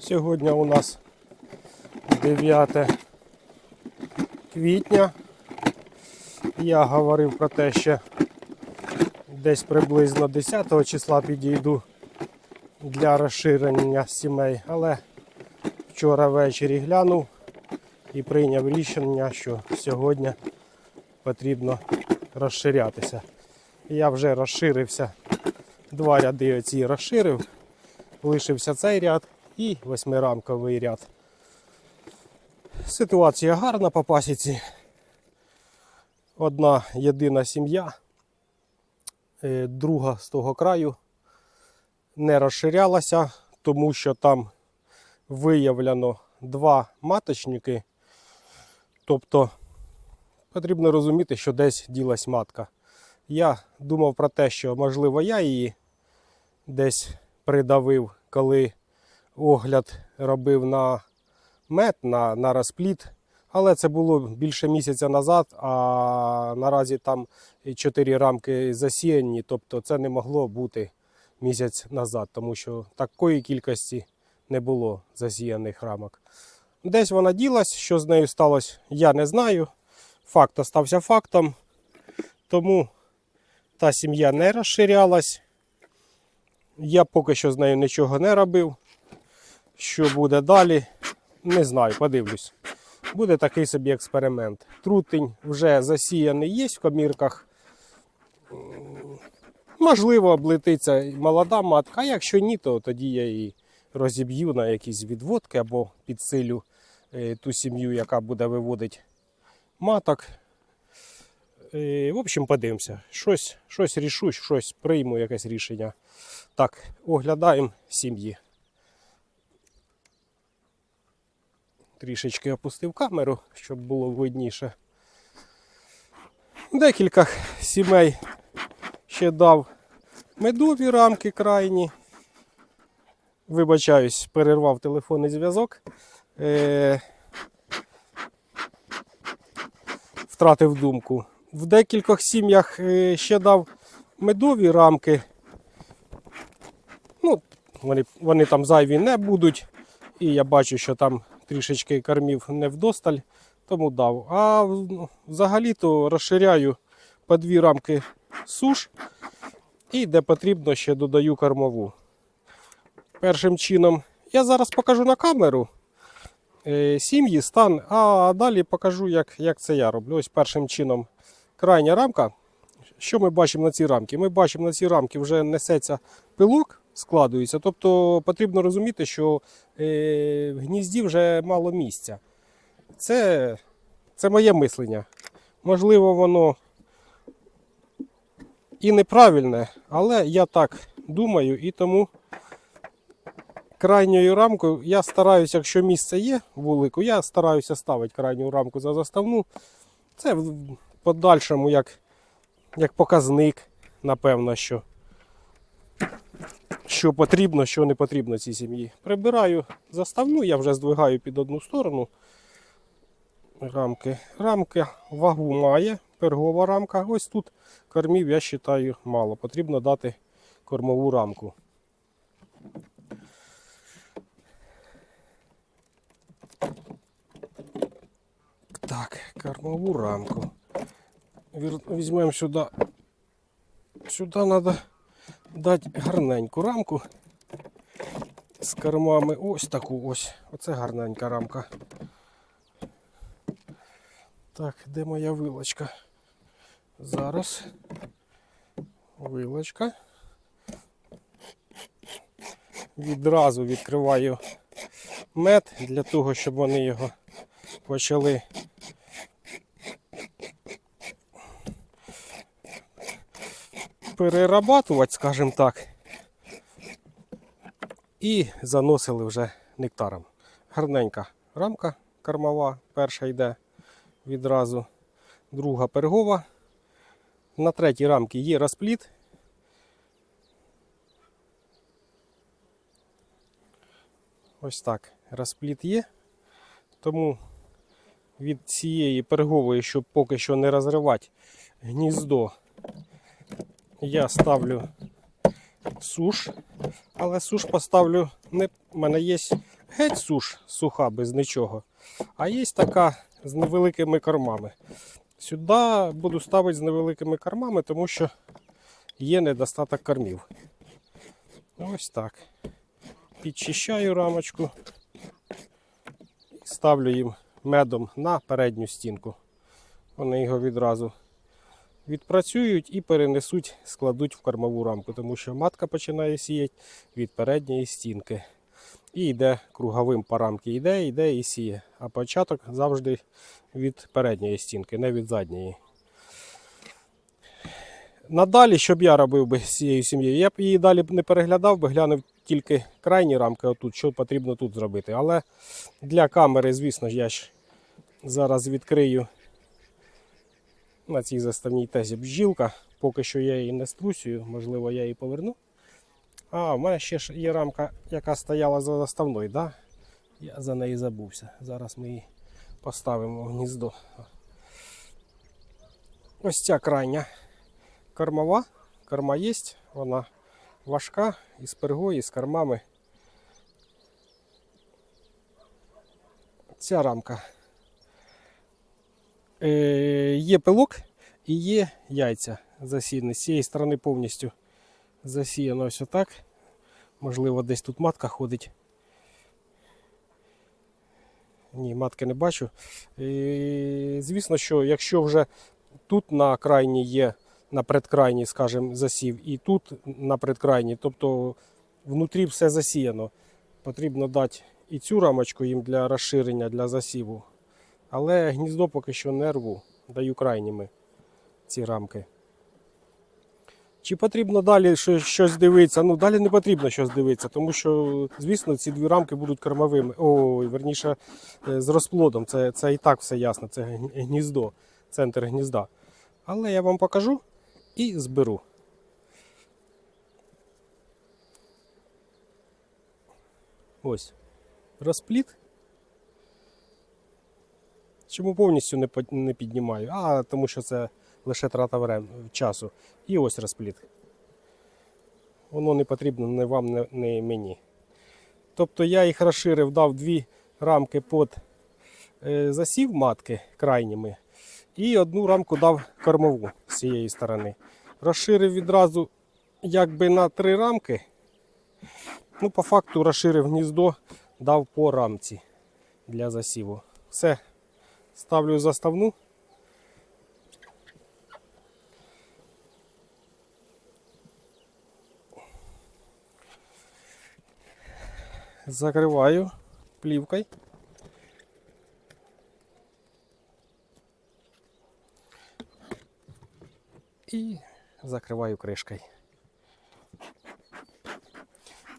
Сьогодні у нас 9 квітня. Я говорив про те, що десь приблизно 10 числа підійду для розширення сімей, але вчора ввечері глянув і прийняв рішення, що сьогодні потрібно розширятися. Я вже розширився, два ряди оці розширив, лишився цей ряд і восьмирамковий ряд. Ситуація гарна по пасіці. Одна єдина сім'я, е, друга з того краю не розширялася, тому що там виявлено два маточники. Тобто потрібно розуміти, що десь ділась матка. Я думав про те, що можливо я її десь придавив, коли огляд робив на мед, на, на розпліт. Але це було більше місяця назад, а наразі там чотири рамки засіяні, тобто це не могло бути місяць назад, тому що такої кількості не було засіяних рамок. Десь вона ділась, що з нею сталося, я не знаю. Факт остався фактом. Тому та сім'я не розширялась. Я поки що з нею нічого не робив. Що буде далі, не знаю, подивлюсь. Буде такий собі експеримент. Трутень вже засіяний є в комірках. Можливо, облетиться молода матка, а якщо ні, то тоді я її розіб'ю на якісь відводки або підсилю е, ту сім'ю, яка буде виводити маток. Е, В общем, подивимося. Щось, щось рішу, щось прийму, якесь рішення. Так, оглядаємо сім'ї. Трішечки опустив камеру, щоб було видніше. Декілька сімей ще дав медові рамки крайні. Вибачаюсь, перервав телефонний зв'язок. Е- втратив думку. В декількох сім'ях е, ще дав медові рамки. Ну, вони, вони там зайві не будуть. І я бачу, що там трішечки кормів не вдосталь, тому дав. А взагалі-то розширяю по дві рамки суш. І де потрібно, ще додаю кормову. Першим чином я зараз покажу на камеру е, сім'ї, стан, а далі покажу, як, як це я роблю. Ось першим чином крайня рамка. Що ми бачимо на цій рамці? Ми бачимо на цій рамці вже несеться пилок, складується. Тобто потрібно розуміти, що е, в гнізді вже мало місця. Це, це моє мислення. Можливо, воно і неправильне, але я так думаю, і тому крайньою рамкою я стараюся, якщо місце є вулику, я стараюся ставити крайню рамку за заставну. Це в подальшому як, як показник, напевно, що, що потрібно, що не потрібно цій сім'ї. Прибираю заставну, я вже здвигаю під одну сторону рамки. Рамка вагу має, пергова рамка. Ось тут кормів, я вважаю, мало. Потрібно дати кормову рамку. Так, кормову рамку. Візьмемо сюди. Сюди треба дати гарненьку рамку з кормами. Ось таку ось. Оце гарненька рамка. Так, де моя вилочка? Зараз. Вилочка. Відразу відкриваю мед для того, щоб вони його почали перерабатувати, скажімо так. І заносили вже нектаром. Гарненька рамка кормова, перша йде відразу, друга пергова. На третій рамці є розпліт. Ось так, розпліт є. Тому від цієї пергової, щоб поки що не розривати гніздо, я ставлю суш. Але суш поставлю не. У мене є Геть суш, суха, без нічого. А є така з невеликими кормами. Сюди буду ставити з невеликими кормами, тому що є недостаток кормів. Ось так. Підчищаю рамочку і ставлю їм медом на передню стінку. Вони його відразу відпрацюють і перенесуть, складуть в кормову рамку, тому що матка починає сіяти від передньої стінки. І йде круговим по рамки, йде, йде і сіє. А початок завжди від передньої стінки, не від задньої. Надалі, щоб я робив би з цією сім'єю, я б її далі не переглядав би, глянув тільки крайні рамки, отут, що потрібно тут зробити. Але для камери, звісно ж, я ж зараз відкрию на цій заставній тезі бджілка. Поки що я її не струсюю, можливо, я її поверну. А, в мене ще є рамка, яка стояла за заставною, да? Я за неї забувся. Зараз ми її поставимо в гніздо. Ось ця крайня кормова. Корма є, вона важка із пергою, з кормами. Ця рамка. Е, є пилок і є яйця засіяні. З цієї сторони повністю засіяно ось отак. Можливо, десь тут матка ходить. Ні, матки не бачу. І, звісно, що якщо вже тут на крайній є, на предкрайній, скажімо, засів, і тут на предкрайній, тобто внутрі все засіяно. Потрібно дати і цю рамочку їм для розширення, для засіву. Але гніздо поки що не рву, даю крайніми ці рамки. Чи потрібно далі щось дивитися? Ну, далі не потрібно щось дивитися, тому що, звісно, ці дві рамки будуть кормовими. Ой, верніше, е, з розплодом. Це, це і так все ясно. Це гніздо, центр гнізда. Але я вам покажу і зберу. Ось. Розпліт. Чому повністю не, не піднімаю? А тому що це лише трата часу. І ось розпліт. Воно не потрібно ні вам, ні мені. Тобто я їх розширив, дав дві рамки під е, засів матки крайніми. І одну рамку дав кормову з цієї сторони. Розширив відразу якби на три рамки. Ну, по факту розширив гніздо, дав по рамці для засіву. Все, ставлю заставну. Закриваю плівкою. І закриваю кришкою.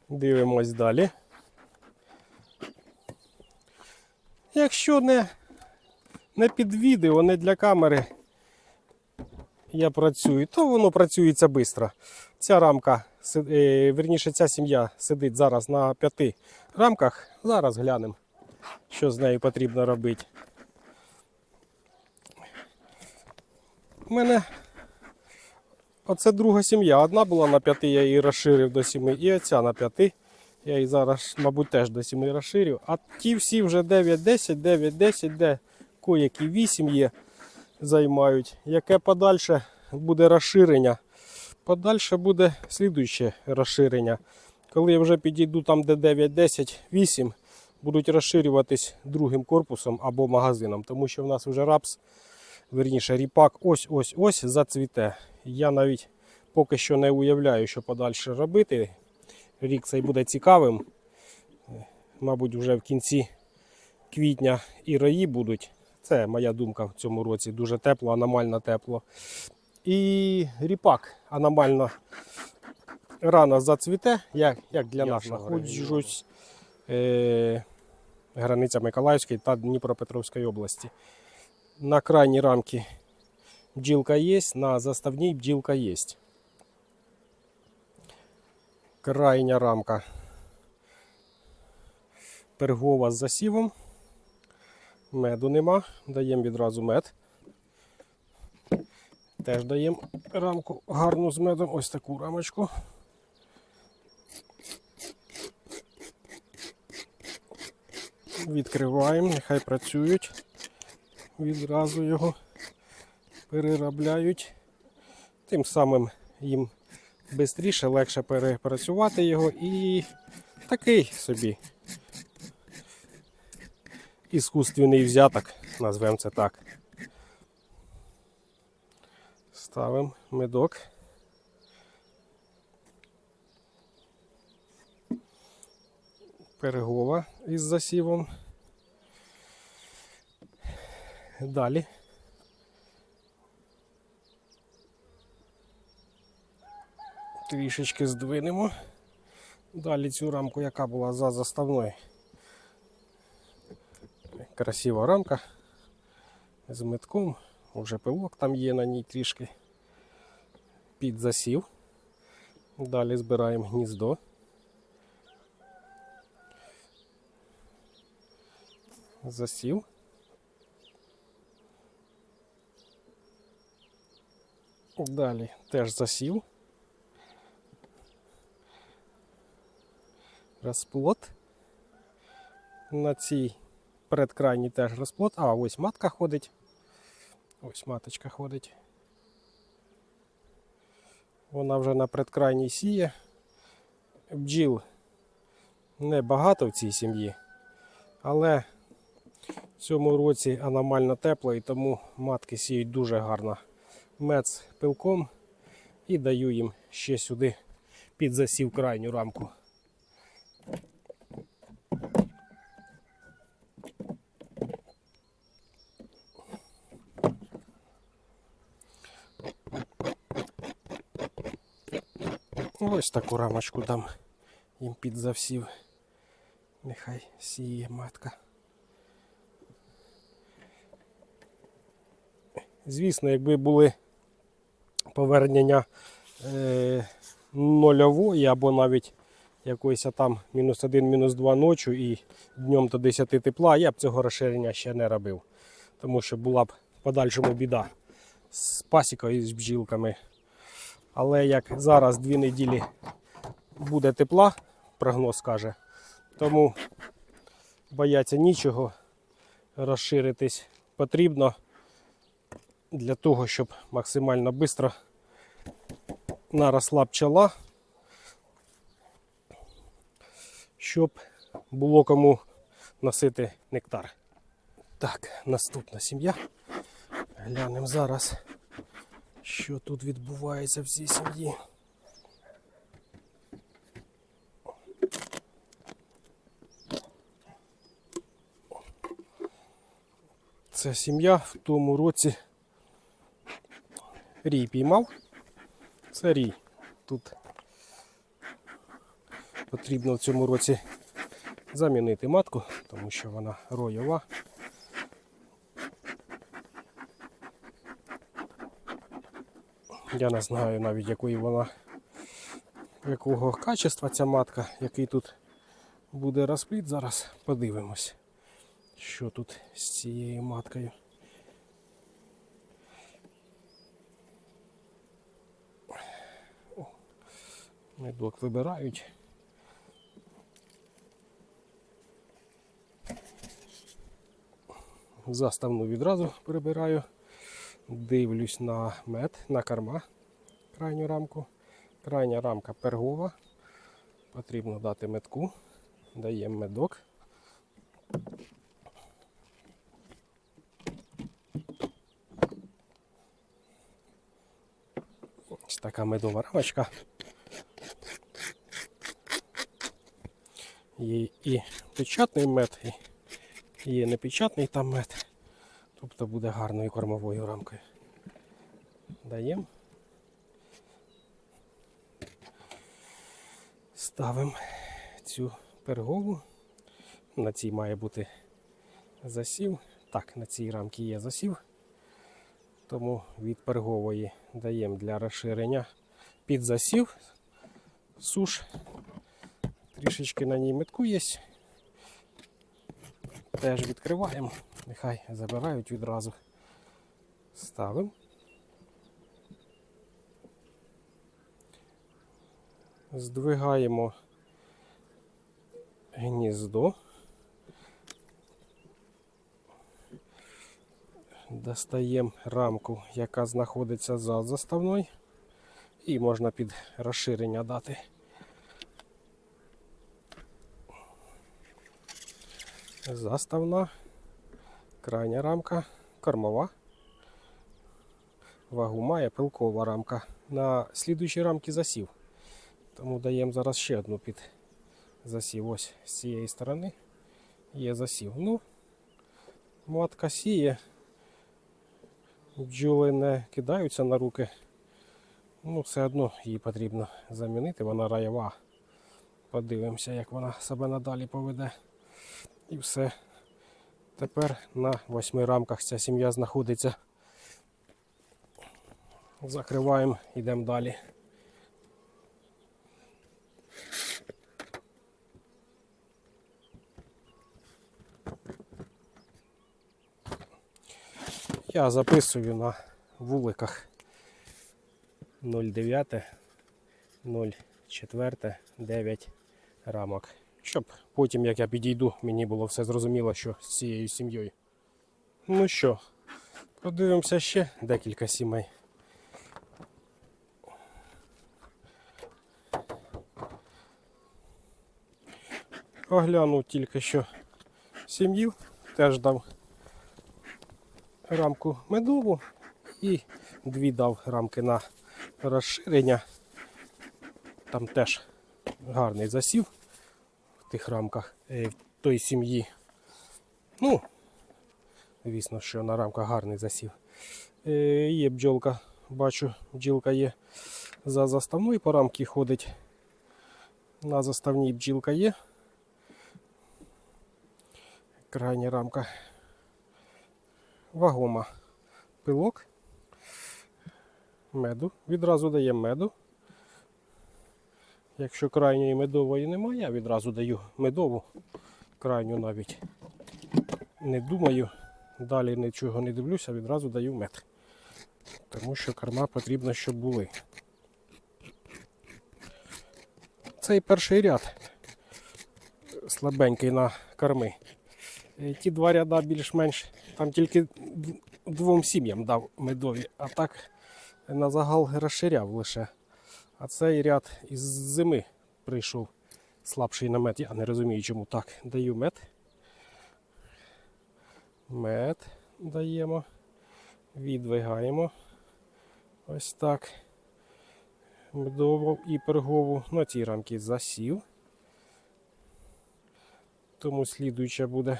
Дивимось далі. Якщо не, не під відео, не для камери я працюю, то воно працюється швидко. Ця рамка, е, верніше, ця сім'я сидить зараз на п'яти рамках. Зараз глянемо, що з нею потрібно робити. У мене оце друга сім'я. Одна була на п'яти, я її розширив до сіми, і оця на п'яти. Я її зараз, мабуть, теж до сіми розширю. А ті всі вже 9-10, 9-10, де коякі 8 є, займають. Яке подальше буде розширення? Подальше буде слідуюче розширення. Коли я вже підійду там, де 9, 10, 8, будуть розширюватись другим корпусом або магазином, тому що в нас вже рапс, верніше ріпак, ось-ось-ось зацвіте. Я навіть поки що не уявляю, що подальше робити. Рік цей буде цікавим. Мабуть, вже в кінці квітня і раї будуть. Це моя думка в цьому році. Дуже тепло, аномально тепло. І ріпак аномально рано зацвіте, як, як для Я нас нашого знаходжусь е, границя Миколаївської та Дніпропетровської області. На крайній рамці бджілка є, на заставній бджілка є. Крайня рамка пергова з засівом. Меду нема, даємо відразу мед. Теж даємо рамку гарну з медом, ось таку рамочку. Відкриваємо, нехай працюють. Відразу його переробляють. Тим самим їм швидше, легше перепрацювати його і такий собі іскусственний взяток, назвемо це так. Ставимо медок. Пергова із засівом. Далі. Трішечки здвинемо. Далі цю рамку, яка була за заставною. Красива рамка з метком. Уже пилок там є на ній трішки. Під засів. Далі збираємо гніздо. Засів. Далі теж засів. Розплод. На цій передкрайній теж розплод. А, ось матка ходить. Ось маточка ходить. Вона вже на предкрайній сіє. Бджіл небагато в цій сім'ї, але в цьому році аномально тепло і тому матки сіють дуже гарно. Мед з пилком і даю їм ще сюди під засів крайню рамку. Ось таку рамочку дам їм під завсів. Нехай сіє матка. Звісно, якби були повернення е, нульової або навіть якоїсь там мінус 1, мінус 2 ночі і днем до 10 тепла, я б цього розширення ще не робив. Тому що була б в подальшому біда з пасікою і з бджілками. Але як зараз дві неділі буде тепла, прогноз каже, тому бояться нічого, розширитись потрібно для того, щоб максимально швидко наросла пчела, щоб було кому носити нектар. Так, наступна сім'я. Глянемо зараз, що тут відбувається в цій сім'ї. Це сім'я в тому році рій піймав. Це рій. Тут потрібно в цьому році замінити матку, тому що вона роєва. Я не знаю навіть якої вона, якого качества ця матка, який тут буде розплід. Зараз подивимось, що тут з цією маткою. О, Медок вибирають. Заставну відразу прибираю. Дивлюсь на мед, на корма, крайню рамку. Крайня рамка пергова. Потрібно дати медку. Даємо медок. Ось така медова рамочка. Є і печатний мед, і є непечатний там мед. Тобто буде гарною кормовою рамкою. Даємо. Ставимо цю пергову. На цій має бути засів. Так, на цій рамці є засів. Тому від пергової даємо для розширення під засів суш. Трішечки на ній метку є. Теж відкриваємо, нехай забирають відразу. Ставимо. Здвигаємо гніздо. Достаємо рамку, яка знаходиться за заставною, і можна під розширення дати. Заставна, крайня рамка, кормова. Вагу має пилкова рамка. На слідуючій рамці засів. Тому даємо зараз ще одну під засів. Ось з цієї сторони є засів. Ну, матка сіє. Бджоли не кидаються на руки. Ну, все одно її потрібно замінити. Вона раєва. Подивимося, як вона себе надалі поведе. І все. Тепер на восьми рамках ця сім'я знаходиться. Закриваємо, йдемо далі. Я записую на вуликах 09, 04, 9 рамок. Щоб потім, як я підійду, мені було все зрозуміло, що з цією сім'єю. Ну що, подивимося ще декілька сімей. Оглянув тільки що сім'ю, теж дав рамку медову і дві дав рамки на розширення. Там теж гарний засів тих рамках е, в той сім'ї. Ну, звісно, що на рамках гарний засів. Е, Є бджолка, бачу, бджілка є за заставною по рамки ходить. На заставній бджілка є. Крайня рамка вагома пилок, меду. Відразу дає меду. Якщо крайньої медової немає, я відразу даю медову, крайню навіть не думаю, далі нічого не дивлюся, відразу даю мед. Тому що корма потрібно, щоб були. Цей перший ряд слабенький на корми. Е, Ті два ряда більш-менш там тільки двом сім'ям дав медові, а так на загал розширяв лише. А цей ряд із зими прийшов слабший на мед. Я не розумію, чому так. Даю мед. Мед даємо. Відвигаємо. Ось так. Медову і пергову. На цій рамці засів. Тому слідуюча буде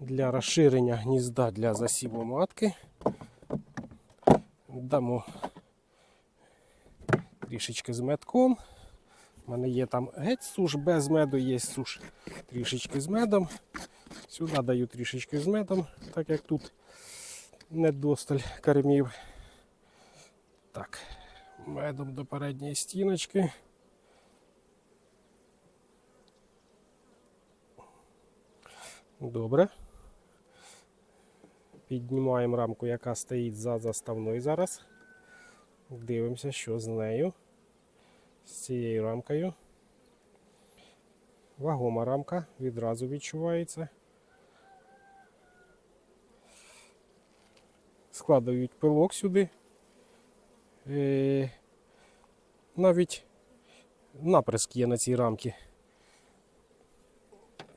для розширення гнізда для засіву матки. Дамо трішечки з медком. У мене є там геть суш без меду, є суш трішечки з медом. Сюди даю трішечки з медом, так як тут недосталь кормів. Так, медом до передньої стіночки. Добре. Піднімаємо рамку, яка стоїть за заставною зараз. Дивимося, що з нею. З цією рамкою. Вагома рамка відразу відчувається. Складають пилок сюди. Е, навіть наприск є на цій рамці.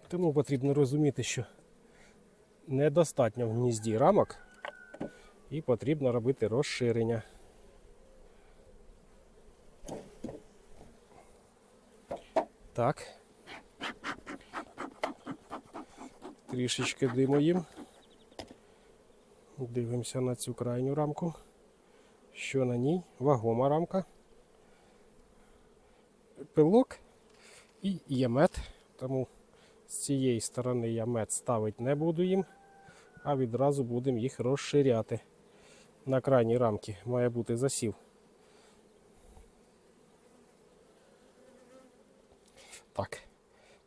Тому потрібно розуміти, що недостатньо в гнізді рамок і потрібно робити розширення. Так. Трішечки диму їм. Дивимося на цю крайню рамку. Що на ній? Вагома рамка. Пилок і є мед. Тому з цієї сторони я мед ставити не буду їм, а відразу будемо їх розширяти. На крайній рамці має бути засів. Так. Е,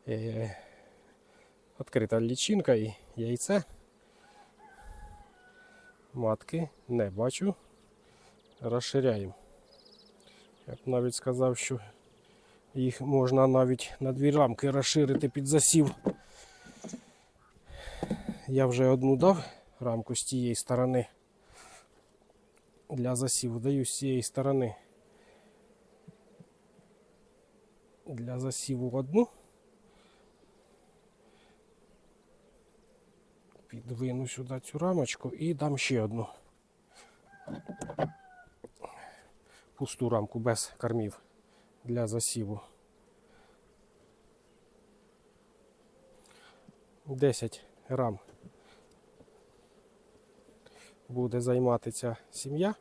відкрита лічинка і яйце. Матки не бачу. Розширяємо. Я б навіть сказав, що їх можна навіть на дві рамки розширити під засів. Я вже одну дав рамку з тієї сторони. Для засіву даю з цієї сторони. Для засіву одну. Підвину сюди цю рамочку і дам ще одну. Пусту рамку без кормів для засіву. 10 грам буде займати ця сім'я.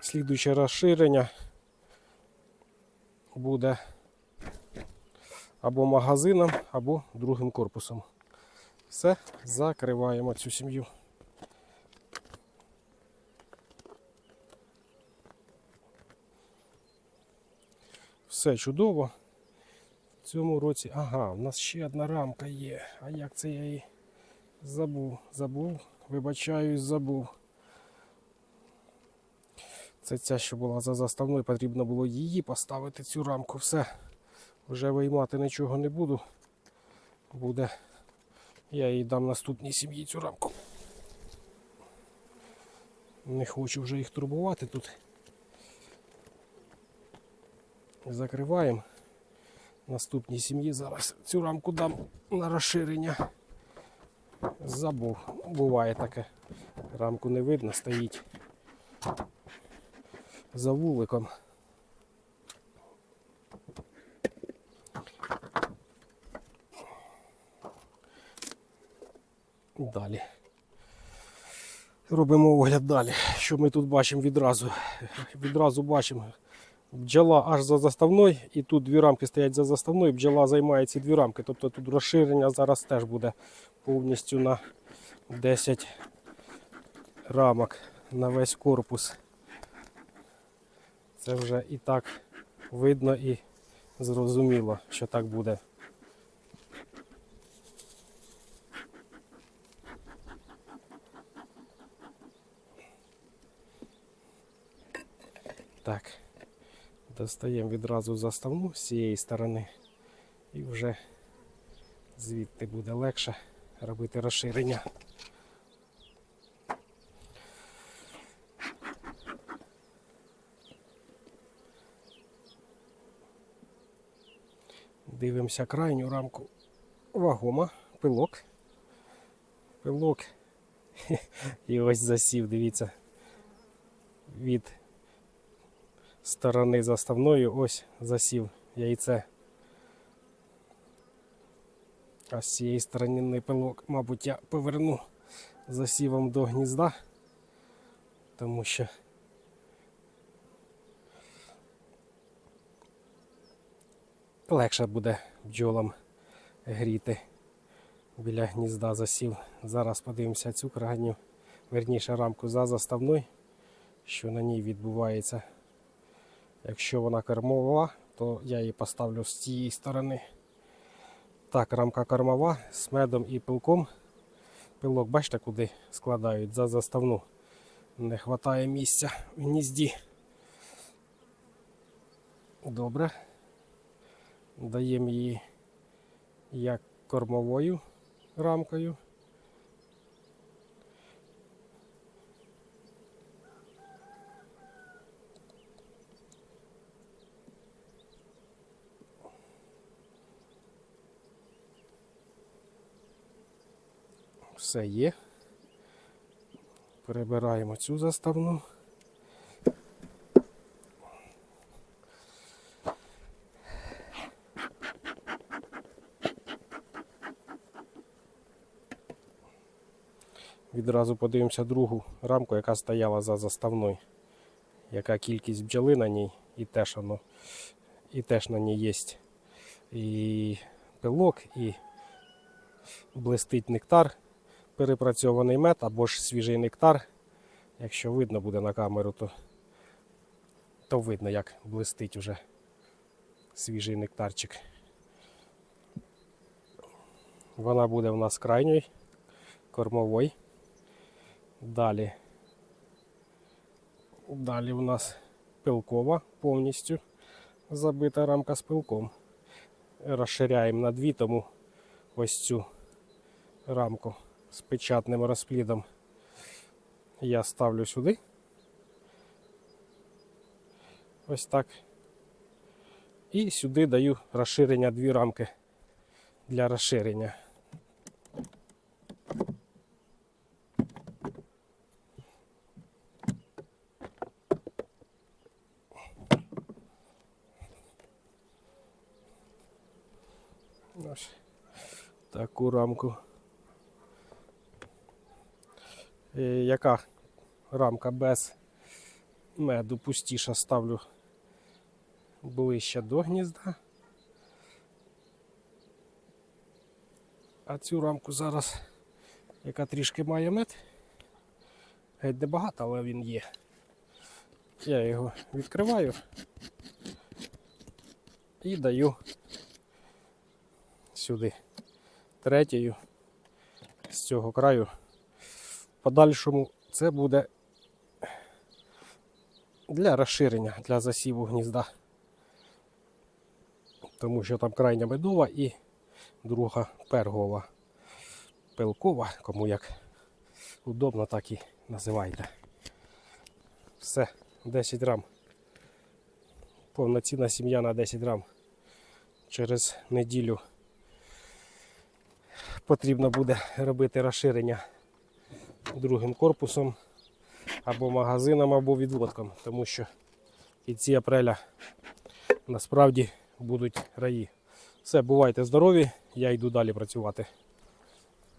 Слідуюче розширення буде або магазином, або другим корпусом. Все, закриваємо цю сім'ю. Все чудово. В цьому році. Ага, у нас ще одна рамка є. А як це я її забув? Забув. Вибачаюсь, забув. Це ця, що була за заставною, потрібно було її поставити, цю рамку. Все. Вже виймати нічого не буду. Буде. Я їй дам наступній сім'ї цю рамку. Не хочу вже їх турбувати тут. Закриваємо. Наступній сім'ї зараз цю рамку дам на розширення. Забув. Буває таке. Рамку не видно, стоїть за вуликом. Далі. Робимо огляд далі. Що ми тут бачимо відразу? Відразу бачимо. Бджола аж за заставною, і тут дві рамки стоять за заставною, бджола займає ці дві рамки. Тобто тут розширення зараз теж буде повністю на 10 рамок на весь корпус. Це вже і так видно і зрозуміло, що так буде. Так, достаємо відразу заставну з цієї сторони і вже звідти буде легше робити розширення. Дивимося крайню рамку. Вагома, пилок. Пилок. І ось засів, дивіться. Від сторони заставної ось засів яйце. А з цієї сторони пилок, мабуть, я поверну засівом до гнізда, тому що легше буде бджолам гріти біля гнізда засів. Зараз подивимося цю крайню, верніше рамку за заставною, що на ній відбувається. Якщо вона кормова, то я її поставлю з цієї сторони. Так, рамка кормова з медом і пилком. Пилок, бачите, куди складають за заставну. Не вистачає місця в гнізді. Добре. Даємо її як кормовою рамкою. Все є. Перебираємо цю заставну. Відразу подивимося другу рамку, яка стояла за заставною. Яка кількість бджоли на ній, і теж воно, і теж на ній є і пилок, і блистить нектар, перепрацьований мед або ж свіжий нектар. Якщо видно буде на камеру, то, то видно, як блистить уже свіжий нектарчик. Вона буде у нас крайньою, кормовою. Далі. Далі у нас пилкова повністю забита рамка з пилком. розширяємо на дві, тому ось цю рамку з печатним розплідом я ставлю сюди. Ось так. І сюди даю розширення дві рамки для розширення. Таку рамку. Е, Яка рамка без меду пустіша ставлю ближче до гнізда. А цю рамку зараз, яка трішки має мед, геть небагато, але він є. Я його відкриваю і даю сюди третьою з цього краю. Подальшому це буде для розширення, для засіву гнізда. Тому що там крайня медова і друга пергова. Пилкова, кому як удобно, так і називайте. Все, 10 грам. Повноцінна сім'я на 10 грам. Через неділю потрібно буде робити розширення другим корпусом або магазином, або відводком, тому що в кінці апреля насправді будуть раї. Все, бувайте здорові, я йду далі працювати.